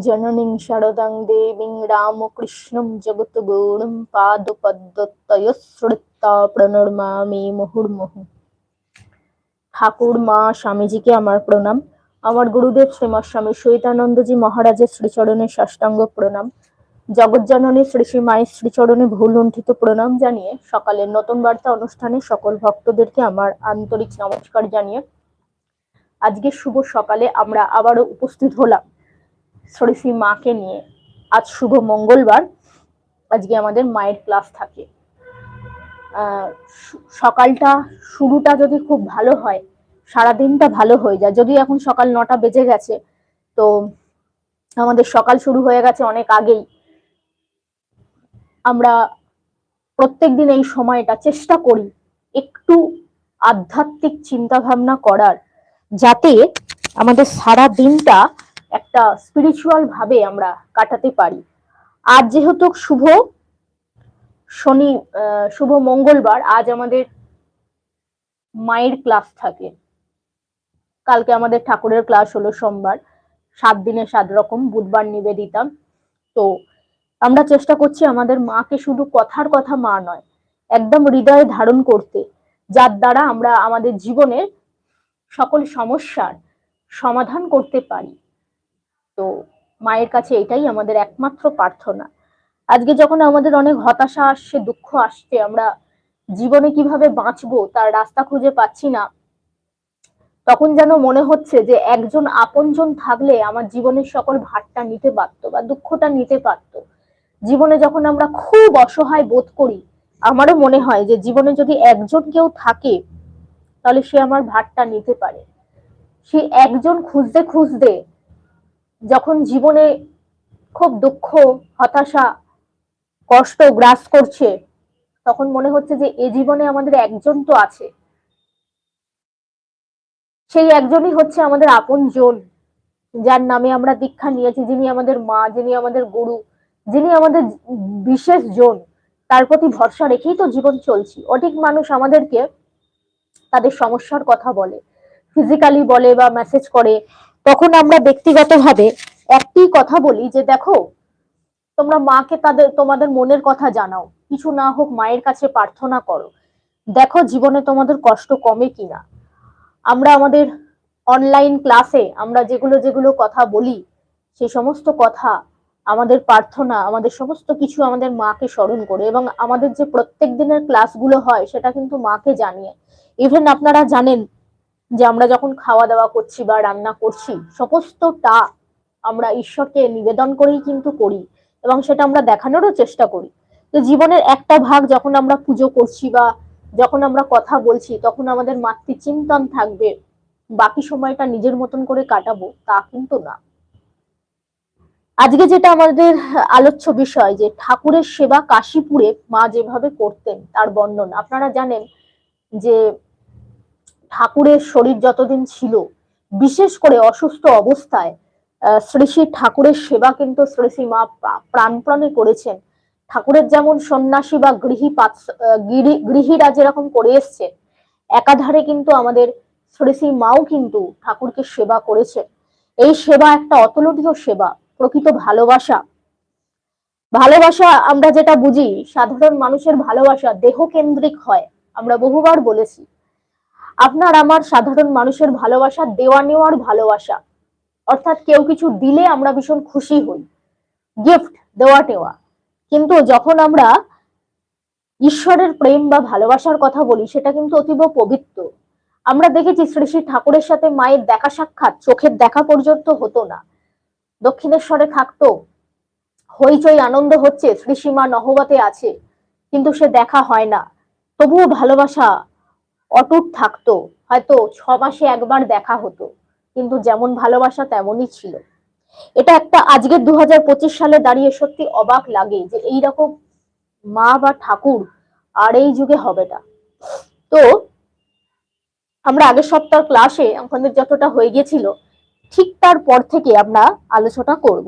জননীং শারদাং দেবীং রামকৃষ্ণং জগৎগুরুং পাদপদ্মতয়শ্রুতা প্রণর্মামি মুহুর্মুহু ঠাকুর মা স্বামীজিকে আমার প্রণাম আমার গুরুদেব শ্রীমৎ স্বামী সহিতানন্দজি মহারাজের শ্রীচরণে সাষ্টাঙ্গ প্রণাম জগজ্জননী শ্রী শ্রী মায়ের শ্রীচরণে ভুল লুণ্ঠিত প্রণাম জানিয়ে সকালের নতুন বার্তা অনুষ্ঠানে সকল ভক্তদেরকে আমার আন্তরিক নমস্কার জানিয়ে আজকে শুভ সকালে আমরা আবারও উপস্থিত হলাম। শ্রী মাকে নিয়ে আজ শুভ মঙ্গলবার। আজকে আমাদের মায়ের ক্লাস থাকে। সকালটা, শুরুটা যদি খুব ভালো হয়, সারাদিনটা ভালো হয়ে যায়। যদি এখন সকাল নটা বেজে গেছে, তো আমাদের সকাল শুরু হয়ে গেছে অনেক আগেই। আমরা প্রত্যেকদিন এই সময়টা চেষ্টা করি একটু আধ্যাত্মিক চিন্তা ভাবনা করার, যাতে আমাদের সারা দিনটা একটা স্পিরিচুয়াল ভাবে আমরা কাটাতে পারি। আজ যেহেতু শুভ, শনি শুভ মঙ্গলবার, আজ আমাদের মায়ের ক্লাস থাকে। কালকে আমাদের ঠাকুরের ক্লাস হলো সোমবার। সাত দিনে সাত রকম বুধবার নিবেদিতা তো আমরা চেষ্টা করছি আমাদের মাকে শুধু কথার কথা মা নয়, একদম হৃদয়ে ধারণ করতে, যার দ্বারা আমরা আমাদের জীবনের সকল সমস্যার সমাধান করতে পারি। তো মায়ের কাছে এটাই আমাদের একমাত্র প্রার্থনা। আজকে যখন আমাদের অনেক হতাশা আসছে, দুঃখ আসছে, আমরা জীবনে কীভাবে বাঁচবো তার রাস্তা খুঁজে পাচ্ছি না, তখন যেন মনে হচ্ছে যে একজন আপনজন থাকলে আমার জীবনের সকল ভারটা নিতে পারতো বা দুঃখটা নিতে পারতো জীবনে যখন আমরা খুব অসহায় বোধ করি, আমারও মনে হয় যে জীবনে যদি একজন কেউ থাকে, তাহলে সে আমার ভারটা নিতে পারে। সে একজন খুঁজতে খুঁজতে যখন জীবনে খুব দুঃখ, হতাশা, কষ্ট গ্রাস করছে, তখন মনে হচ্ছে যে এ জীবনে আমাদের একজন তো আছে। সেই একজনই হচ্ছে আমাদের আপন জন যার নামে আমরা দীক্ষা নিয়েছি, যিনি আমাদের মা, যিনি আমাদের গুরু, যিনি আমাদের বিশেষ জন। তার প্রতি ভরসা রেখেই তো জীবন চলছি। অধিক মানুষ আমাদেরকে তাদের সমস্যার কথা বলে ফিজিক্যালি বলে বা মেসেজ করে তখন আমরা ব্যক্তিগতভাবে একটি কথা বলি যে, দেখো, তোমরা মাকে তাদের, তোমাদের মনের কথা জানাও। কিছু না হোক মায়ের কাছে প্রার্থনা করো। দেখো, জীবনে তোমাদের কষ্ট কমে কিনা। আমরা আমাদের অনলাইন ক্লাসে আমরা যেগুলো যেগুলো কথা বলি সেই সমস্ত কথা, আমাদের প্রার্থনা, আমাদের সমস্ত কিছু আমাদের মাকে স্মরণ করে এবং আমাদের যে প্রত্যেক দিনের ক্লাসগুলো হয়, সেটা কিন্তু মাকে জানিয়ে। ইভেন আপনারা জানেন যে আমরা যখন খাওয়া দাওয়া করছি বা রান্না করছি, সমস্তটা আমরা ঈশ্বরকে নিবেদন করেই কিন্তু করি এবং সেটা আমরা দেখানোরও চেষ্টা করি। তো জীবনের একটা ভাগ যখন আমরা পুজো করছি বা যখন আমরা কথা বলছি, তখন আমাদের মাতৃচিন্তন থাকবে, বাকি সময়টা নিজের মতন করে কাটাবো, তা কিন্তু না। আজকে যেটা আমাদের আলোচ্য বিষয় যে ঠাকুরের সেবা কাশীপুরে মা যেভাবে করতেন, তার বর্ণনা। আপনারা জানেন যে ঠাকুরের শরীর যতদিন ছিল, বিশেষ করে অসুস্থ অবস্থায় শ্রী শ্রী ঠাকুরের সেবা কিন্তু শ্রী শ্রী মা প্রা- প্রাণপ্রাণে করেছেন। ঠাকুরের যেমন সন্ন্যাসী বা গৃহী গৃহীরা যেরকম করে এসছে, একাধারে কিন্তু আমাদের শ্রী শ্রী মাও কিন্তু ঠাকুরকে সেবা করেছে। এই সেবা একটা অতুলনীয় সেবা, প্রকৃত ভালোবাসা। ভালোবাসা আমরা যেটা বুঝি, সাধারণ মানুষের ভালোবাসা দেহকেন্দ্রিক হয়, আমরা বহুবার বলেছি। আপনার আমার সাধারণ মানুষের ভালোবাসা, দেওয়া নেওয়ার ভালোবাসা। অর্থাৎ কেউ কিছু দিলে আমরা ভীষণ খুশি হই। গিফট দেওয়া টেওয়া কিন্তু যখন আমরা ঈশ্বরের প্রেম বা ভালোবাসার কথা বলি, সেটা কিন্তু অতীব পবিত্র। আমরা দেখেছি শ্রী শ্রী ঠাকুরের সাথে মায়ের দেখা সাক্ষাৎ, চোখের দেখা পর্যন্ত হতো না। দক্ষিণেশ্বরে থাকতো, হইচই আনন্দ হচ্ছে, শ্রী সীমা নহবতে আছে, কিন্তু সে দেখা হয় না। তবুও ভালোবাসা অটুট থাকতো, হয়তো ছ মাসে একবার দেখা হতো, কিন্তু যেমন ভালোবাসা তেমনই ছিল। এটা একটা আজকের দু সালে দাঁড়িয়ে সত্যি অবাক লাগে যে এইরকম মা বা ঠাকুর আর এই যুগে হবে না। তো আমরা আগের সপ্তাহ ক্লাসে আমাদের যতটা হয়ে গেছিল ঠিক তারপর থেকে আমরা আলোচনা করব।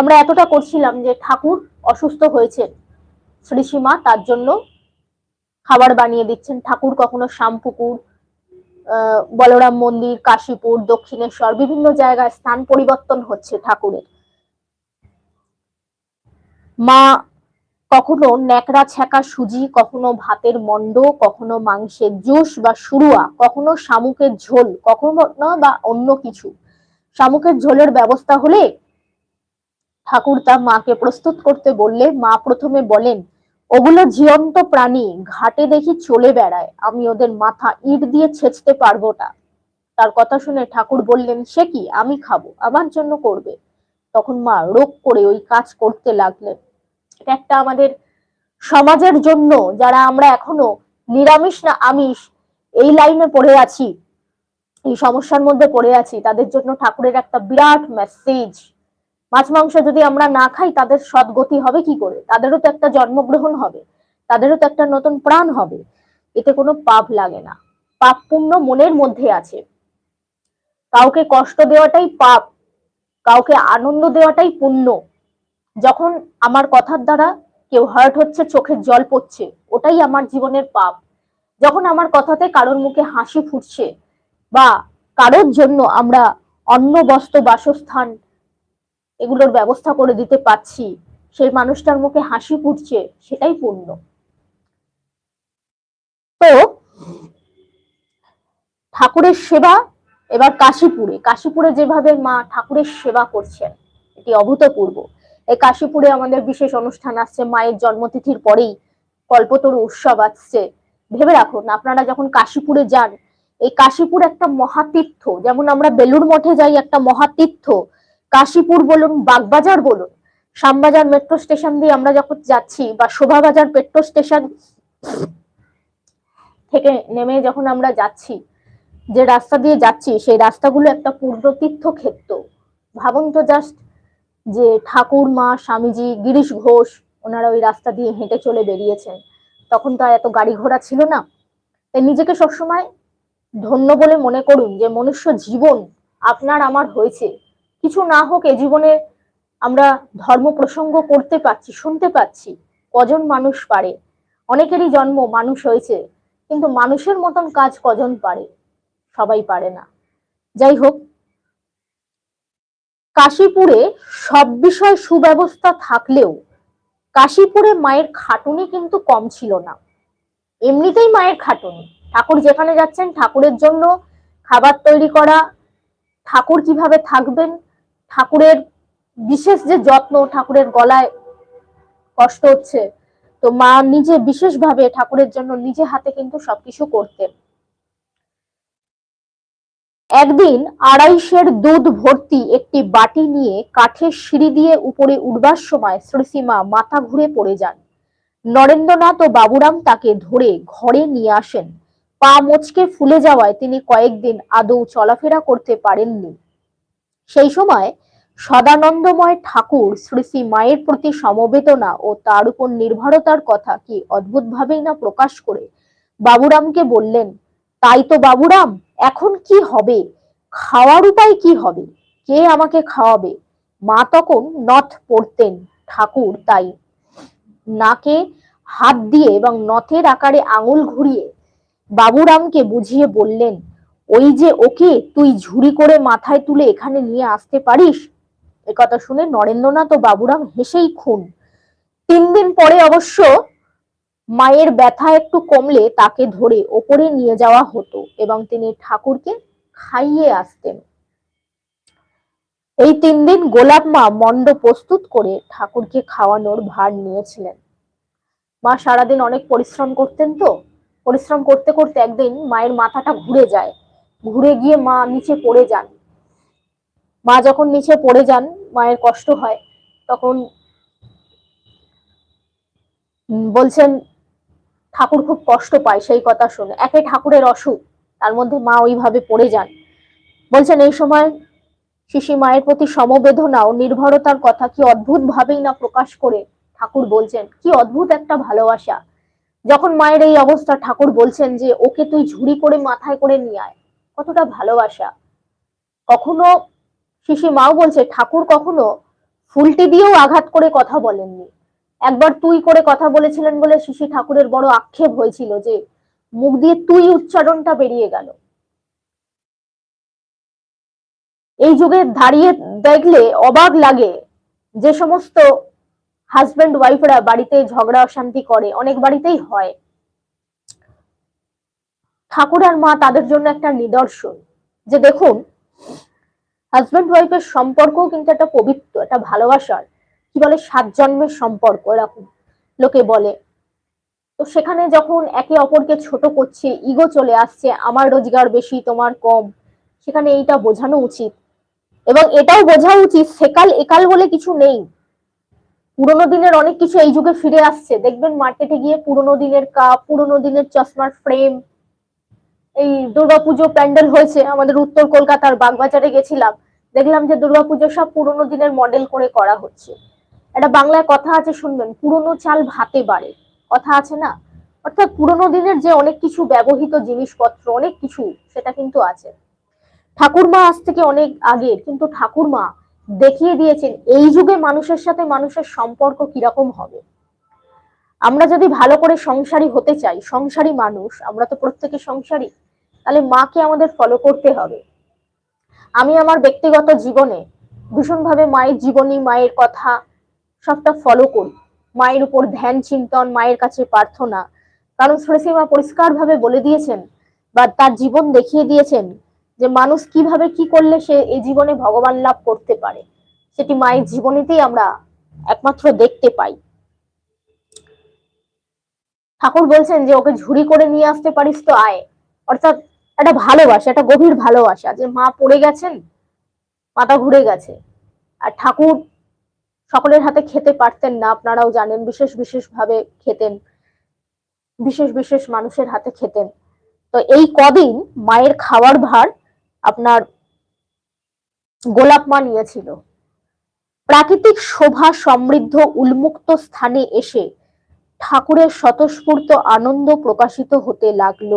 আমরা এতটা করছিলাম যে ঠাকুর অসুস্থ হয়েছেন, শ্রীসীমা তার জন্য খাবার বানিয়ে দিচ্ছেন। ঠাকুর কখনো শ্যামপুকুর বলরাম মন্দির, কাশীপুর, দক্ষিণেশ্বর, বিভিন্ন জায়গায় স্থান পরিবর্তন হচ্ছে ঠাকুরের। মা কখনো ন্যাকড়া, ছ্যাঁকা, সুজি, কখনো ভাতের মন্ড কখনো মাংসের জুস বা সুরুয়া কখনো শামুকের ঝোল, কখনো বা অন্য কিছু। শামুকের ঝোলের ব্যবস্থা হলে ঠাকুর তার মাকে প্রস্তুত করতে বললে, মা প্রথমে বলেন ওগুলো জীবন্ত প্রাণী, ঘাটে দেখি চলে বেড়ায়। আমি ওদের মাথা ইট দিয়ে ছেঁচতে পারব না তার কথা শুনে ঠাকুর বললেন, সে কি? আমি খাব, আমার জন্য করবে? তখন মা রোগ করে ওই কাজ করতে লাগলেন। এটা একটা আমাদের সমাজের জন্য, যারা আমরা এখনও নিরামিষ না আমিষ, এই লাইনে পড়ে আছি, এই সমস্যার মধ্যে পড়ে আছি, তাদের জন্য ঠাকুরের একটা বিরাট মেসেজ মাছ মাংস যদি আমরা না খাই, তাদের সদ্গতি হবে কি করে? তাদেরও তো একটা জন্মগ্রহণ হবে, তাদেরও তো একটা নতুন প্রাণ হবে। এতে কোনো পাপ লাগে না। পাপ পুণ্য মনের মধ্যে আছে। কাউকে কষ্ট দেওয়াটাই পাপ, কাউকে আনন্দ দেওয়াটাই পুণ্য। যখন আমার কথার দ্বারা কেউ হার্ট হচ্ছে, চোখের জল পড়ছে, ওটাই আমার জীবনের পাপ। যখন আমার কথাতে কারোর মুখে হাসি ফুটছে বা কারোর জন্য আমরা অন্ন, বস্ত্র, বাসস্থান এগুলোর ব্যবস্থা করে দিতে পারছি। সেই মানুষটার মুখে হাসি ফুটছে, সেটাই পূর্ণ। তো ঠাকুরের সেবা, এবার কাশীপুরে। কাশীপুরে যেভাবে মা ঠাকুরের সেবা করছেন, এটি অভূতপূর্ব। এই কাশীপুরে আমাদের বিশেষ অনুষ্ঠান আসছে, মায়ের জন্মতিথির পরেই কল্পতরু উৎসব আসছে। ভেবে রাখুন, আপনারা যখন কাশীপুরে যান, এই কাশীপুর একটা মহাতীর্থ। যেমন আমরা বেলুর মঠে যাই, একটা মহাতীর্থ। কাশীপুর বলুন, বাগবাজার বলুন, শ্যামবাজার মেট্রো স্টেশন দিয়ে আমরা যখন যাচ্ছি বা শোভাবাজার মেট্রো স্টেশন থেকে নেমে যখন আমরা যাচ্ছি, যে রাস্তা দিয়ে যাচ্ছি, সেই রাস্তাগুলো একটা পূর্ণ তীর্থ ক্ষেত্র ভাবুন তো জাস্ট যে ঠাকুর মা, স্বামীজি, গিরিশ ঘোষ, ওনারা ওই রাস্তা দিয়ে হেঁটে চলে বেরিয়েছেন। তখন তো এত গাড়ি ঘোড়া ছিল না। তাই নিজেকে সবসময় ধন্য বলে মনে করুন যে, মনুষ্য জীবন আপনার, আমার হয়েছে। কিছু না হোক এ জীবনে আমরা ধর্ম প্রসঙ্গ করতে পারছি, শুনতে পাচ্ছি, কজন মানুষ পারে? অনেকেরই জন্ম মানুষ হয়েছে, কিন্তু মানুষের মতন কাজ কজন পারে? সবাই পারে না। যাই হোক, কাশীপুরে সব বিষয় সুব্যবস্থা থাকলেও কাশীপুরে মায়ের খাটুনি কিন্তু কম ছিল না। এমনিতেই মায়ের খাটুনি। ঠাকুর যেখানে যাচ্ছেন ঠাকুরের জন্য খাবার তৈরি করা, ঠাকুর কীভাবে থাকবেন ঠাকুরের বিশেষ যে যত্ন ঠাকুরের গলায় কষ্ট হচ্ছে, তো মা নিজে বিশেষভাবে ঠাকুরের জন্য নিজে হাতে কিন্তু সবকিছু করতেন। একদিন আড়াইশের দুধ ভর্তি একটি বাটি নিয়ে কাঠের সিঁড়ি দিয়ে উপরে উঠবার সময় শ্রীসীমা মাথা ঘুরে পড়ে যান। নরেন্দ্রনাথ ও বাবুরাম তাকে ধরে ঘরে নিয়ে আসেন। পা মোচকে ফুলে যাওয়ায় তিনি কয়েকদিন আদৌ চলাফেরা করতে পারেননি। সেই সময় সদানন্দময় ঠাকুর শ্রী শ্রী মায়ের প্রতি সমবেদনা ও তার উপর নির্ভরতার কথা কি অদ্ভুতভাবেই না প্রকাশ করে বাবুরামকে বললেন, তাই তো বাবুরাম, এখন কি হবে? খাওয়ার উপায় কি হবে? কে আমাকে খাওয়াবে? মা তখন নথ পড়তেন ঠাকুর তাই নাকে হাত দিয়ে এবং নথের আকারে আঙুল ঘুরিয়ে বাবুরামকে বুঝিয়ে বললেন ওই যে ওকে তুই ঝুড়ি করে মাথায় তুলে এখানে নিয়ে আসতে পারিস? কথা শুনে নরেন্দ্রনাথ ও বাবুরাম হেসেই খুন। তিন দিন পরে অবশ্য মায়ের ব্যথা একটু কমলে তাকে ধরে ওপরে নিয়ে যাওয়া হতো এবং তিনি ঠাকুরকে খাইয়ে আসতেন। এই তিন দিন গোলাপ মা মন্ড প্রস্তুত করে ঠাকুরকে খাওয়ানোর ভার নিয়েছিলেন। মা সারাদিন অনেক পরিশ্রম করতেন তো? পরিশ্রম করতে করতে একদিন মায়ের মাথাটা ঘুরে যায়। ঘুরে গিয়ে মা নিচে পড়ে যান। মা যখন নিচে পড়ে যান, মায়ের কষ্ট হয়, তখন বলছেন, ঠাকুর খুব কষ্ট পায় সেই কথা শুনে। একে ঠাকুরের অসুখ, তার মধ্যে মা ওইভাবে পড়ে যান। বলছেন, এই সময় শিশি মায়ের প্রতি সমবেদনা ও নির্ভরতার কথা কি অদ্ভুত ভাবেই না প্রকাশ করে? ঠাকুর বলছেন, কি অদ্ভুত একটা ভালোবাসা। যখন মায়ের এই অবস্থা, ঠাকুর বলছেন যে, ওকে তুই ঝুড়ি করে মাথায় করে নিয়ে আয়। কতটা ভালোবাসা। কখনো শিশি মাও বলছে, ঠাকুর কখনো ফুলটি দিয়েও আঘাত করে কথা বলেননি। একবার তুই করে কথা বলেছিলেন বলে শিশি ঠাকুরের বড় আক্ষেপ হয়েছিল যে, মুখ দিয়ে তুই উচ্চারণটা বেরিয়ে গেল। এই যুগে দাঁড়িয়ে দেখলে অবাক লাগে যে সমস্ত হাজব্যান্ড ওয়াইফরা বাড়িতে ঝগড়া অশান্তি করে, অনেক বাড়িতেই হয়। ঠাকুর আর মা তাদের জন্য একটা নিদর্শন। যে দেখুন হাজবেন্ড ওয়াইফের সম্পর্কও কিন্তু একটা পবিত্র, একটা ভালোবাসার, কি বলে, সাত জন্মের সম্পর্ক এরকম লোকে বলে। তো সেখানে যখন একে অপরকে ছোট করছে ইগো চলে আসছে, আমার রোজগার বেশি, তোমার কম, সেখানে এইটা বোঝানো উচিত। এবং এটাও বোঝা উচিত সেকাল একাল বলে কিছু নেই। পুরোনো দিনের অনেক কিছু এই যুগে ফিরে আসছে। দেখবেন মার্কেটে গিয়ে পুরোনো দিনের কাপ পুরোনো দিনের চশমার ফ্রেম এই দুর্গাপুজো প্যান্ডেল হয়েছে, আমাদের উত্তর কলকাতার বাগবাজারে গেছিলাম। দেখলাম যে দুর্গাপুজো সব পুরোনো দিনের মডেল করে করা হচ্ছে। একটা বাংলায় কথা আছে শুনবেন, পুরোনো চাল ভাতে বাড়ে। কথা আছে না? অর্থাৎ পুরোনো দিনের যে অনেক কিছু ব্যবহৃত জিনিসপত্র, অনেক কিছু, সেটা কিন্তু আছে। ঠাকুরমা আজ থেকে অনেক আগে কিন্তু ঠাকুরমা দেখিয়ে দিয়েছেন, এই যুগে মানুষের সাথে মানুষের সম্পর্ক কীরকম হবে? আমরা যদি ভালো করে সংসারী হতে চাই, সংসারী মানুষ, আমরা তো প্রত্যেকে সংসারী, তাহলে মাকে আমাদের ফলো করতে হবে। আমি আমার ব্যক্তিগত জীবনে ভীষণভাবে মায়ের জীবনী, মায়ের কথা সবটা ফলো করি। মায়ের উপর ধ্যান, চিন্তন, মায়ের কাছে প্রার্থনা। কারণ শ্রেষীমা পরিষ্কার ভাবে বলে দিয়েছেন বা তার জীবন দেখিয়ে দিয়েছেন যে মানুষ কীভাবে কি করলে সে এই জীবনে ভগবান লাভ করতে পারে। সেটি মায়ের জীবনীতেই আমরা একমাত্র দেখতে পাই। ঠাকুর বলছেন যে ওকে ঝুড়ি করে নিয়ে আসতে পারিস তো, আয়। অর্থাৎ একটা ভালোবাসা, একটা গভীর ভালোবাসা যে মা পড়ে গেছেন মাথা ঘুরে গেছে। আর ঠাকুর সকলের হাতে খেতে পারতেন না, আপনারাও জানেন, বিশেষ বিশেষ ভাবে খেতেন। বিশেষ বিশেষ মানুষের হাতে খেতেন। তো এই কদিন মায়ের খাওয়ার ভার আপনার গোলাপ মা নিয়েছিল। প্রাকৃতিক শোভা সমৃদ্ধ উন্মুক্ত স্থানে এসে ঠাকুরের স্বতঃস্ফূর্ত আনন্দ প্রকাশিত হতে লাগল।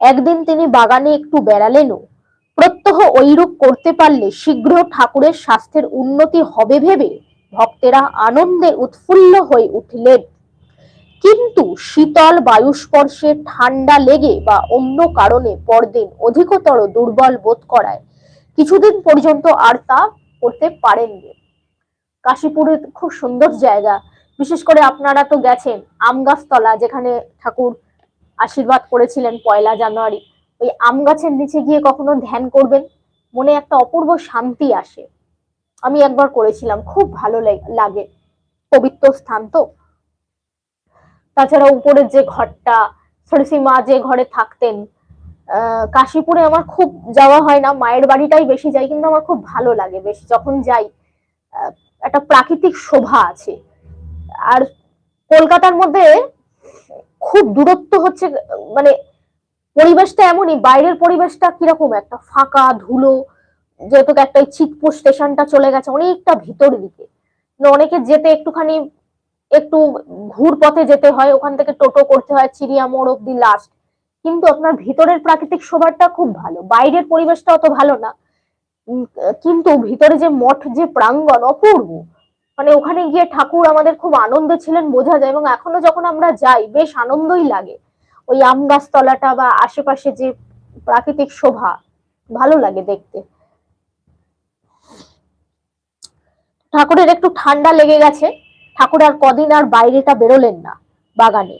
একদিন তিনি বাগানে একটু বেড়ালেনও প্রত্যহ ঐরূপ করতে পারলে শীঘ্র ঠাকুরের স্বাস্থ্যের উন্নতি হবে ভেবে ভক্তেরা আনন্দে উৎফুল্ল হয়ে উঠলেন। কিন্তু শীতল বায়ুস্পর্শে ঠান্ডা লেগে বা অন্য কারণে পরদিন অধিকতর দুর্বল বোধ করায়, কিছুদিন পর্যন্ত আর তা করতে পারেননি। কাশীপুরের খুব সুন্দর জায়গা। বিশেষ করে আপনারা তো গেছেন আম গাছতলা যেখানে ঠাকুর আশীর্বাদ করেছিলেন পয়লা জানুয়ারি। ওই আম গাছের নিচে গিয়ে কখনো ধ্যান করবেন? মনে একটা অপূর্ব শান্তি আসে। আমি একবার করেছিলাম, খুব ভালো লাগে। পবিত্র স্থান তো। তাছাড়া উপরের যে ঘরটা সরসী মা যে ঘরে থাকতেন কাশীপুরে আমার খুব যাওয়া হয় না, মায়ের বাড়িটাই বেশি যাই, কিন্তু আমার খুব ভালো লাগে বেশ। যখন যাই একটা প্রাকৃতিক শোভা আছে। আর কলকাতার মধ্যে খুব দূরত্ব হচ্ছে মানে পরিবেশটা এমনই, বাইরের পরিবেশটা কীরকম একটা? ফাঁকা, ধুলো, যেহেতু একটা চিতপুর স্টেশনটা চলে গেছে, অনেকটা ভিতর দিকে। অনেকে যেতে একটুখানি, একটু ঘুর পথে যেতে হয়, ওখান থেকে টোটো করতে হয় চিড়িয়া মোড় অব্দি লাস্ট কিন্তু আপনার ভিতরের প্রাকৃতিক শোভাটা খুব ভালো। বাইরের পরিবেশটা অত ভালো না। কিন্তু ভিতরে যে মঠ, যে প্রাঙ্গণ অপূর্ব। মানে ওখানে গিয়ে ঠাকুর আমাদের খুব আনন্দ ছিলেন, বোঝা যায়। এবং এখনও যখন আমরা যাই, বেশ আনন্দই লাগে। ওই আম গাছতলাটা বা আশেপাশে যে প্রাকৃতিক শোভা, ভালো লাগে দেখতে। ঠাকুরের একটু ঠান্ডা লেগে গেছে। ঠাকুর আর কদিন আর বাইরেটা বেরোলেন না, বাগানে।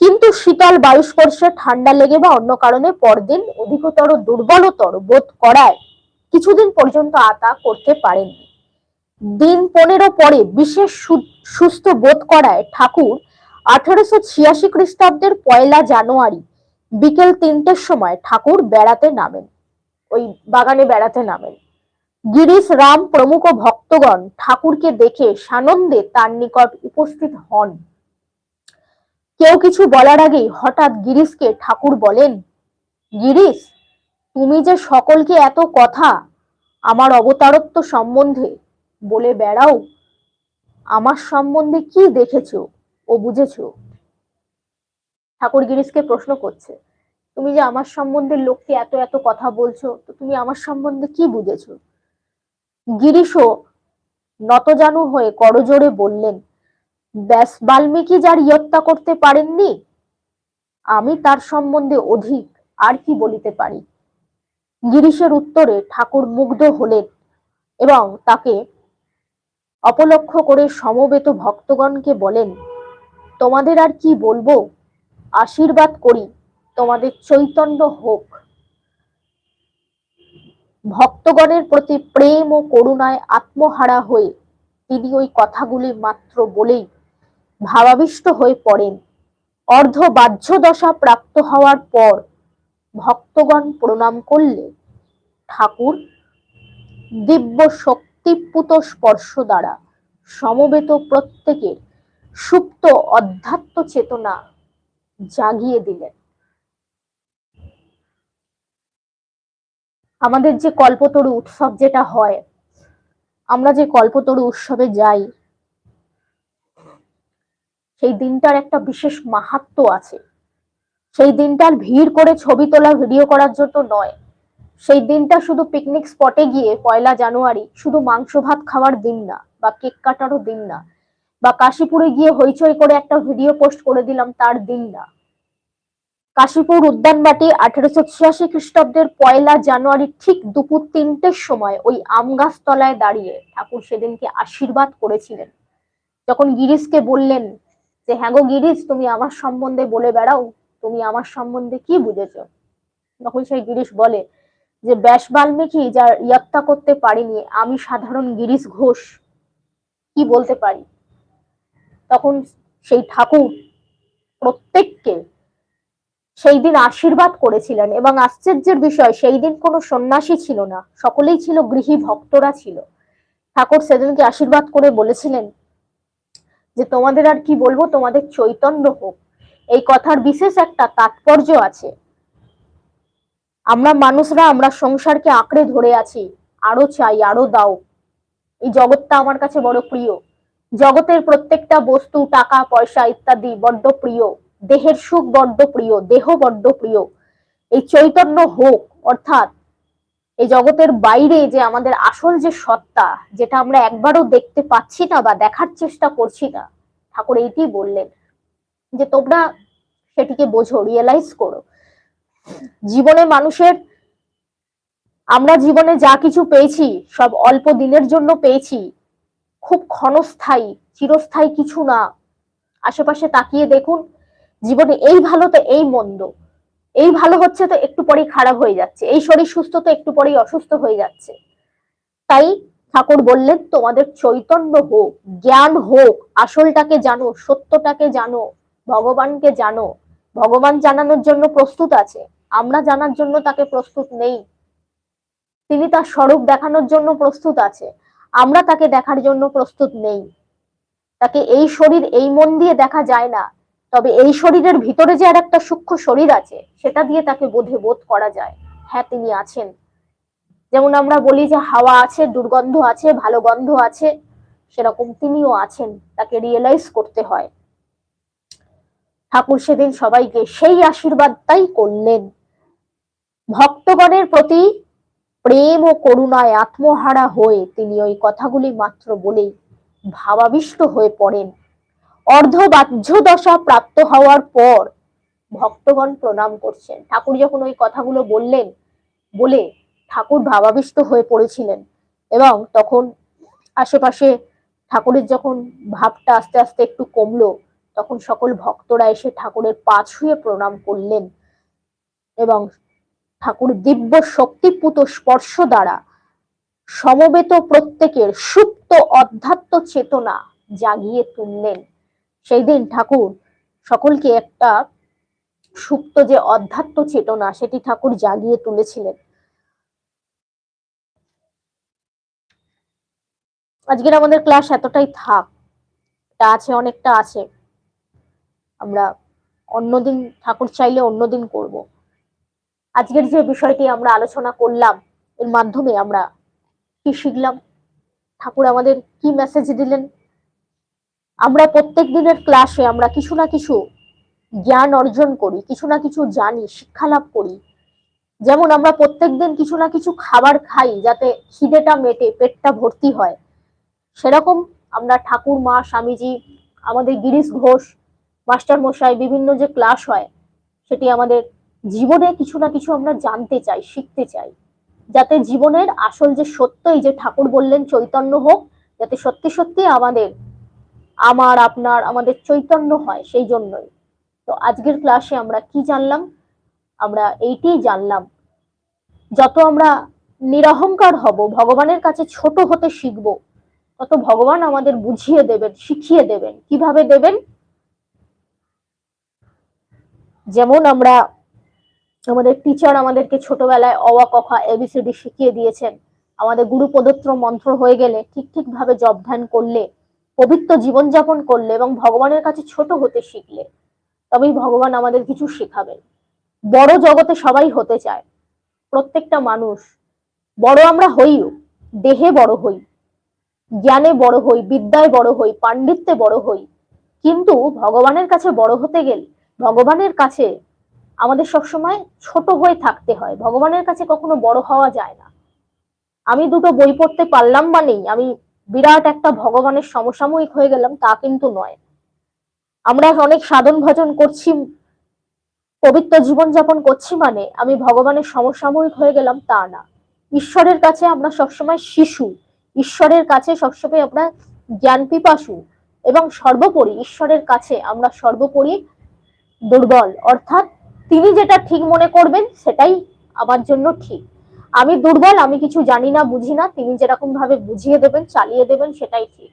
কিন্তু শীতল বায়ুস্পর্শে ঠান্ডা লেগে বা অন্য কারণে পরদিন অধিকতর দুর্বলতর বোধ করায়। কিছুদিন পর্যন্ত আতা করতে পারেননি। দিন পনেরো পরে বিশেষ সুস্থ বোধ করায় ঠাকুর আঠারোশো ছিয়াশি খ্রিস্টাব্দের পয়লা জানুয়ারি বিকেল তিনটের সময় ঠাকুর বেড়াতে নামেন। ওই বাগানে বেড়াতে নামেন। গিরিশ রাম প্রমুখ ভক্তগণ ঠাকুরকে দেখে সানন্দে তার নিকট উপস্থিত হন। কেউ কিছু বলার আগেই হঠাৎ গিরিশকে ঠাকুর বলেন, গিরিশ তুমি যে সকলকে এত কথা, আমার অবতারত্ব সম্বন্ধে বলে বেড়াও, আমার সম্বন্ধে কি দেখেছ ও বুঝেছ? ঠাকুর গিরিশকে প্রশ্ন করছে, তুমি যে আমার সম্বন্ধে লোককে এত এত কথা বলছো, তো তুমি আমার সম্বন্ধে কি বুঝেছ? গিরিশও নতজানু হয়ে করজোরে বললেন, ব্যাস বাল্মীকি যার ইয়ত্তা করতে পারেননি, আমি তার সম্বন্ধে অধিক আর কি বলিতে পারি? গিরিশের উত্তরে ঠাকুর মুগ্ধ হলেন এবং তাকে অপলক্ষ করে সমবেত ভক্তগণকে বলেন, তোমাদের আর কি বলব? আশীর্বাদ করি, তোমাদের চৈতন্য হোক। ভক্তগণের প্রতি প্রেম ও করুণায় আত্মহারা হয়ে তিনি ওই কথাগুলি মাত্র বলেই ভাবাবিষ্ট হয়ে পড়েন। অর্ধ বাহ্য দশা প্রাপ্ত হওয়ার পর ভক্তগণ প্রণাম করলে ঠাকুর দিব্য শক্তিপুত স্পর্শ দ্বারা সমবেত প্রত্যেকের সুপ্ত অধ্যাত্ম চেতনা জাগিয়ে দিলেন। আমাদের যে কল্পতরু উৎসব যেটা হয়, আমরা যে কল্পতরু উৎসবে যাই, সেই দিনটার একটা বিশেষ মাহাত্ম আছে। সেই দিনটার ভিড় করে ছবি তোলা ভিডিও করার জন্য নয়। সেই দিনটা শুধু পিকনিক স্পটে গিয়ে পয়লা জানুয়ারি শুধু মাংস ভাত খাওয়ার দিন না, বা কেক কাটারও দিন না, বা কাশীপুরে গিয়ে হইচই করে একটা ভিডিও পোস্ট করে দিলাম তার দিন না। কাশীপুর উদ্যানবাটি আঠারোশো ছিয়াশি খ্রিস্টাব্দের পয়লা জানুয়ারি ঠিক দুপুর তিনটের সময় ওই আম তলায় দাঁড়িয়ে ঠাকুর সেদিনকে আশীর্বাদ করেছিলেন। যখন গিরিশকে বললেন যে হ্যাঁ গো গিরিশ, তুমি আমার সম্বন্ধে বলে বেড়াও। তুমি আমার সম্বন্ধে কি বুঝেছ? তখন সেই গিরিশ বলে যে, ব্যাস বাল্মীকি যার ইয়াত্তা করতে পারিনি, আমি সাধারণ গিরিশ ঘোষ। কি বলতে পারি? তখন সেই ঠাকুর প্রত্যেককে সেই দিন আশীর্বাদ করেছিলেন এবং আশ্চর্যের বিষয়, সেই দিন কোনো সন্ন্যাসী ছিল না, সকলেই ছিল গৃহী ভক্তরা ছিল। ঠাকুর সেদিনকে আশীর্বাদ করে বলেছিলেন যে, তোমাদের আর কি বলব, তোমাদের চৈতন্য হোক। এই কথার বিশেষ একটা তাৎপর্য আছে। আমরা মানুষরা, আমরা সংসারকে আঁকড়ে ধরে আছি। আরও চাই, আরও দাও। এই জগৎটা আমার কাছে বড় প্রিয়। জগতের প্রত্যেকটা বস্তু, টাকা, পয়সা ইত্যাদি বড্ড প্রিয়। দেহের সুখ বড্ড প্রিয়, দেহ বড্ড প্রিয়। এই চৈতন্য হোক, অর্থাৎ এই জগতের বাইরে যে আমাদের আসল যে সত্তা, যেটা আমরা একবারও দেখতে পাচ্ছি না বা দেখার চেষ্টা করছি না, ঠাকুর এইটি বললেন। যে তোমরা সেটিকে বোঝো রিয়েলাইজ করো। জীবনে মানুষের, আমরা জীবনে যা কিছু পেয়েছি, সব অল্প দিনের জন্য পেয়েছি, খুব ক্ষণস্থায়ী, চিরস্থায়ী কিছু না। আশেপাশে তাকিয়ে দেখুন, জীবনে এই ভালো তো এই মন্দ। এই ভালো হচ্ছে তো একটু পরেই খারাপ হয়ে যাচ্ছে। এই শরীর সুস্থ তো একটু পরেই অসুস্থ হয়ে যাচ্ছে। তাই ঠাকুর বললেন, তোমাদের চৈতন্য হোক, জ্ঞান হোক, আসলটাকে জানো, সত্যটাকে জানো। ভগবানকে জানো। ভগবান জানানোর জন্য প্রস্তুত আছে। আমরা জানার জন্য তাকে প্রস্তুত নেই। তিনি তার স্বরূপ দেখানোর জন্য প্রস্তুত আছে। আমরা তাকে দেখার জন্য প্রস্তুত নেই। তাকে এই শরীর, এই মন দিয়ে দেখা যায় না। তবে এই শরীরের ভিতরে যে আর একটা সূক্ষ্ম শরীর আছে, সেটা দিয়ে তাকে বোধে বোধ করা যায়। হ্যাঁ তিনি আছেন। যেমন আমরা বলি যে হাওয়া আছে, দুর্গন্ধ আছে, ভালো গন্ধ আছে, সেরকম তিনিও আছেন। তাকে রিয়েলাইজ করতে হয়। ঠাকুর সেদিন সবাইকে সেই আশীর্বাদটাই করলেন। ভক্তগণের প্রতি প্রেম ও করুণায় আত্মহারা হয়ে তিনি ওই কথাগুলি মাত্র বলেই ভাবাবিষ্ট হয়ে পড়েন। অর্ধবাহ্য দশা প্রাপ্ত হওয়ার পর ভক্তগণ প্রণাম করছেন। ঠাকুর যখন ওই কথাগুলো বললেন, বলে ঠাকুর ভাবাবিষ্ট হয়ে পড়েছিলেন এবং তখন আশেপাশে ঠাকুরের যখন ভাবটা আস্তে আস্তে একটু কমলো তখন সকল ভক্তরা এসে ঠাকুরের পা ছুঁয়ে প্রণাম করলেন এবং ঠাকুর দিব্য শক্তিপুত স্পর্শ দ্বারা সমবেত প্রত্যেকের সুপ্ত অধ্যাত্ম চেতনা জাগিয়ে তুললেন। সেই দিন ঠাকুর সকলকে একটা সুপ্ত যে অধ্যাত্ম চেতনা সেটি ঠাকুর জাগিয়ে তুলেছিলেন। আজকের আমাদের ক্লাস এতটাই থাক। এটা আছে, অনেকটা আছে। আমরা অন্যদিন, ঠাকুর চাইলে অন্যদিন করব। আজকের যে বিষয়টি আমরা আলোচনা করলাম, এর মাধ্যমে আমরা কি শিখলাম? ঠাকুর আমাদের কি মেসেজ দিলেন? আমরা প্রত্যেক দিনের ক্লাসে আমরা কিছু না কিছু জ্ঞান অর্জন করি, কিছু না কিছু জানি, শিক্ষা লাভ করি। যেমন আমরা প্রত্যেক দিন কিছু না কিছু খাবার খাই যাতে খিদেটা মেটে, পেটটা ভর্তি হয়। সেরকম আমরা ঠাকুর, মা, স্বামীজি, আমাদের গিরিশ ঘোষ মাস্টার মশাই, বিভিন্ন যে ক্লাস হয়, সেটি আমাদের জীবনে কিছু না কিছু আমরা জানতে চাই, শিখতে চাই। যাতে জীবনের আসল যে সত্য, এই যে ঠাকুর বললেন চৈতন্য হোক, যাতে সত্যি সত্যি আমাদের, আমার, আপনার, আমাদের চৈতন্য হয় সেই জন্যই। তো আজকের ক্লাসে আমরা কি জানলাম? আমরা এইটাই জানলাম। যত আমরা নিরহংকার হব, ভগবানের কাছে ছোট হতে শিখব, তত ভগবান আমাদের বুঝিয়ে দেবেন, শিখিয়ে দেবেন। কীভাবে দেবেন? যেমন আমরা আমাদের টিচার আমাদেরকে ছোটবেলায় অওয়া কখা এবিসিডি শিখিয়ে দিয়েছেন। আমাদের গুরু প্রদত্ত মন্ত্র হয়ে গেলে ঠিক ঠিক ভাবে জব ধ্যান করলে, পবিত্র জীবনযাপন করলে এবং ভগবানের কাছে ছোট হতে শিখলে, তবেই ভগবান আমাদের কিছু শেখাবেন। বড় জগতে সবাই হতে চায়, প্রত্যেকটা মানুষ। বড় আমরা হইও, দেহে বড় হই, জ্ঞানে বড় হই, বিদ্যায় বড় হই, পাণ্ডিত্যে বড় হই। কিন্তু ভগবানের কাছে বড় হতে গেলে ভগবানের কাছে আমাদের সবসময় ছোট হয়ে থাকতে হয়। ভগবানের কাছে কখনো বড় হওয়া যায় না। আমি দুটো বই পড়তে পারলাম মানেই আমি বিরাট একটা ভগবানের সমসাময়িক হয়ে গেলাম, তা কিন্তু নয়। আমরা অনেক সাধন ভজন করছি, পবিত্র জীবনযাপন করছি মানে আমি ভগবানের সমসাময়িক হয়ে গেলাম, তা না। ঈশ্বরের কাছে আমরা সবসময় শিশু, ঈশ্বরের কাছে সবসময় আমরা জ্ঞান পিপাসু এবং সর্বোপরি ঈশ্বরের কাছে আমরা সর্বোপরি দুর্বল। অর্থাৎ তিনি যেটা ঠিক মনে করবেন, সেটাই আমার জন্য ঠিক। আমি দুর্বল, আমি কিছু জানি না, বুঝি না। তিনি যেরকম ভাবে বুঝিয়ে দেবেন, চালিয়ে দেবেন, সেটাই ঠিক।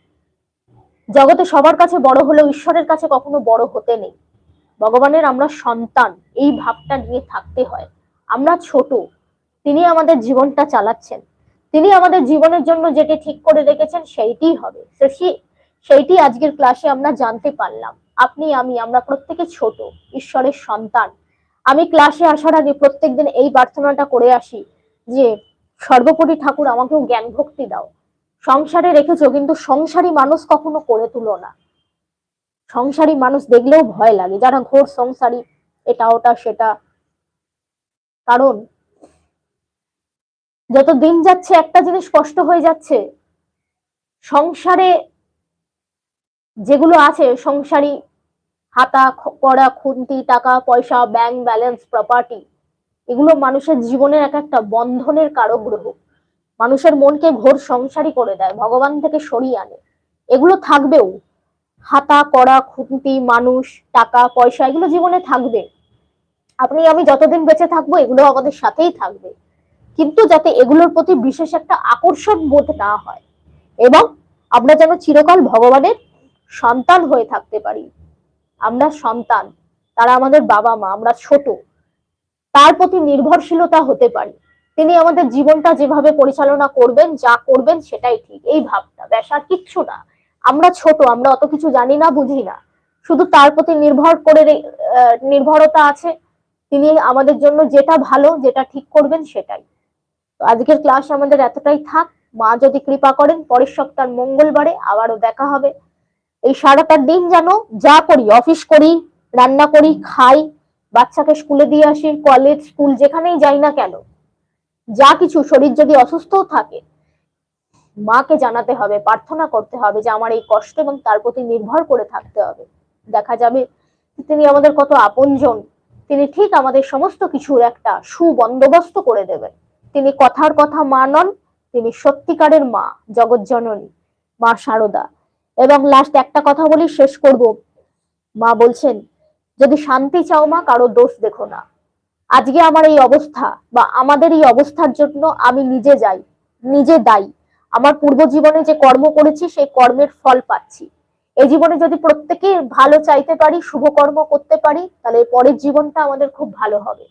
জগতে সবার কাছে বড় হলেও ঈশ্বরের কাছে কখনো বড় হতে নেই। ভগবানের আমরা সন্তান, এই ভাবটা নিয়ে থাকতে হয়। আমরা ছোট, তিনি আমাদের জীবনটা চালাচ্ছেন। তিনি আমাদের জীবনের জন্য যেটি ঠিক করে রেখেছেন, সেইটিই হবে। সেইটি আজকের ক্লাসে আমরা জানতে পারলাম। আপনি, আমি, আমরা প্রত্যেকে ছোট, ঈশ্বরের সন্তান। আমি ক্লাসে আসার আগে প্রত্যেকদিন এই প্রার্থনাটা করে আসি যে, সর্বোপরি ঠাকুর, আমাকেও জ্ঞান ভক্তি দাও। সংসারে রেখেছো, কিন্তু সংসারী মানুষ কখনো করে তুলো না। সংসারী মানুষ দেখলেও ভয় লাগে, যারা ঘোর সংসারী, এটা, ওটা, সেটা। কারণ, যত দিন যাচ্ছে, একটা জিনিস স্পষ্ট হয়ে যাচ্ছে। সংসারে যেগুলো আছে, সংসারী হাতা করা খুন্তি, টাকা, পয়সা ব্যাংক ব্যালেন্স প্রপার্টি এগুলো মানুষের জীবনের এক একটা বন্ধনের কারক গ্রহ মানুষের মনকে ঘোর সংসারী করে দেয়, ভগবান থেকে সরিয়ে আনে। এগুলো থাকবেও। হাতা করা খুঁটি মানুষ, টাকা, পয়সা এগুলো জীবনে থাকবে। আপনি, আমি যতদিন বেঁচে থাকব, এগুলো আমাদের সাথেই থাকবে। কিন্তু যাতে এগুলোর প্রতি বিশেষ একটা আকর্ষণ বোধ না হয়। এবং আমরা যেন চিরকাল ভগবানের সন্তান হয়ে থাকতে পারি। আমরা সন্তান, তারা আমাদের বাবা মা, আমরা ছোট। তার প্রতি নির্ভরশীলতা হতে পারি। তিনি আমাদের জীবনটা যেভাবে পরিচালনা করবেন, যা করবেন সেটাই ঠিক। এই ভাবটা, ব্যাস, আর কিচ্ছু না। আমরা ছোট, আমরা অত কিছু জানি না, বুঝি না। শুধু তার প্রতি নির্ভর করে নির্ভরতা আছে। তিনি আমাদের জন্য যেটা ভালো, যেটা ঠিক করবেন সেটাই। তো আজকের ক্লাস আমাদের এতটাই থাক। মা যদি কৃপা করেন, পরের সপ্তাহ মঙ্গলবারে আবারও দেখা হবে। এই সারাটা দিন যেন যা করি অফিস করি, রান্না করি, খাই, বাচ্চাকে স্কুলে দিয়ে আসি কলেজ স্কুল যেখানেই যাই না কেন, যা কিছু শরীর যদি অসুস্থও থাকে, মাকে জানাতে হবে, প্রার্থনা করতে হবে যে আমার এই কষ্ট এবং তার প্রতি নির্ভর করে থাকতে হবে। দেখা যাবে তিনি আমাদের কত আপনজন, তিনি ঠিক আমাদের সমস্ত কিছুর একটা সুবন্দোবস্ত করে দেবেন। তিনি কথার কথা মা নন, তিনি সত্যিকারের মা জগৎ জননী মা শারদা এবং লাস্ট একটা কথা বলি, শেষ করব। মা বলছেন, যদি শান্তি চাও মা, কারও দোষ দেখো না। আজকে আমার এই অবস্থা বা আমাদের এই অবস্থার জন্য আমি নিজে যাই, নিজে দায়ী। আমার পূর্ব জীবনে যে কর্ম করেছি, সেই কর্মের ফল পাচ্ছি। এই জীবনে যদি প্রত্যেকে ভালো চাইতে পারি, শুভ কর্ম করতে পারি, তাহলে পরের জীবনটা আমাদের খুব ভালো হবে।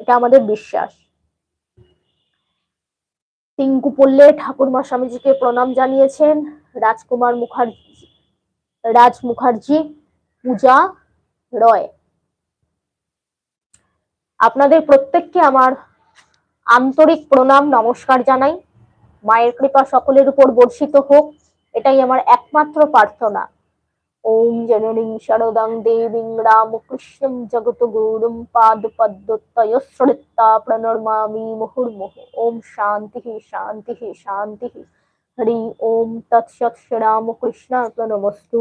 এটা আমাদের বিশ্বাস। টিঙ্কু পল্লে ঠাকুরমা স্বামীজিকে প্রণাম জানিয়েছেন। রাজকুমার মুখার্জি রাজ মুখার্জি, পূজা রয়। আপনাদের প্রত্যেককে আমার আন্তরিক প্রণাম, নমস্কার জানাই। মায়ের কৃপা সকলের উপর বর্ষিত হোক, এটাই আমার একমাত্র প্রার্থনা। ওম জননীং শরদং দেবীং রামকৃষ্ণম জগত গৌরম পাদ পদ্মতয়শ্রিতা প্রণর্মামি মুহুর্মুহ। ওম শান্তি শান্তি শান্তি। হরি ওম তৎসৎ শ্রীরামকৃষ্ণ প্রণমস্তু